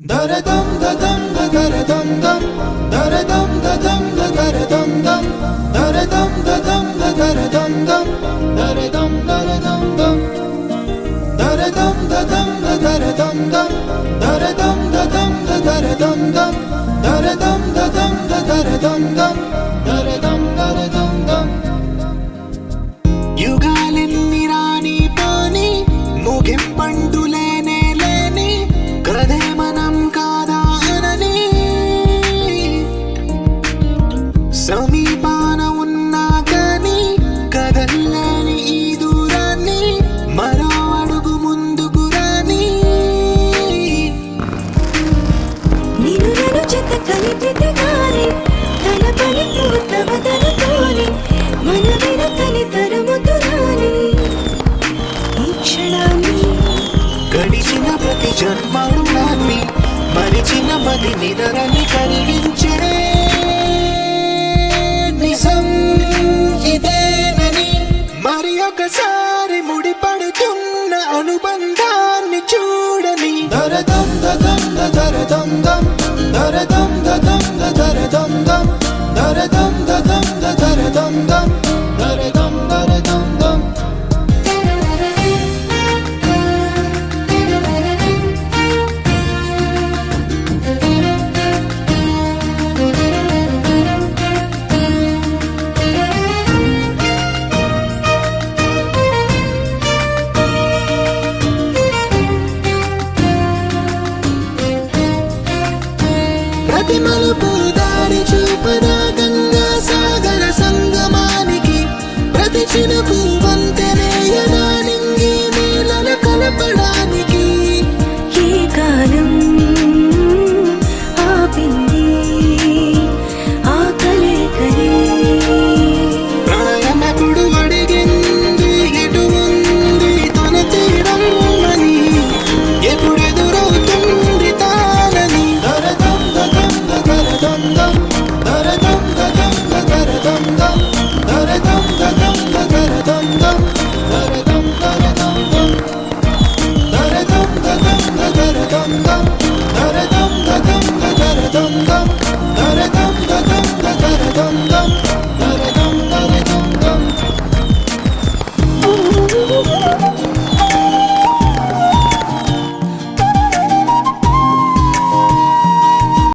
Dare dam da dam da dare dam dam Dare dam da dam da dare dam dam Dare dam da dam da dare dam dam Dare dam dare dam dam Dare dam da dam da dare dam dam గడిచిన ప్రతి జన్మను నాన్ని మరిచిన మది నిదరని కలిగించే నిజం ఇదేనని మరి ఒకసారి ముడిపడుతున్న అనుబంధాన్ని చూ మలుపు దారి చూపదా Bye.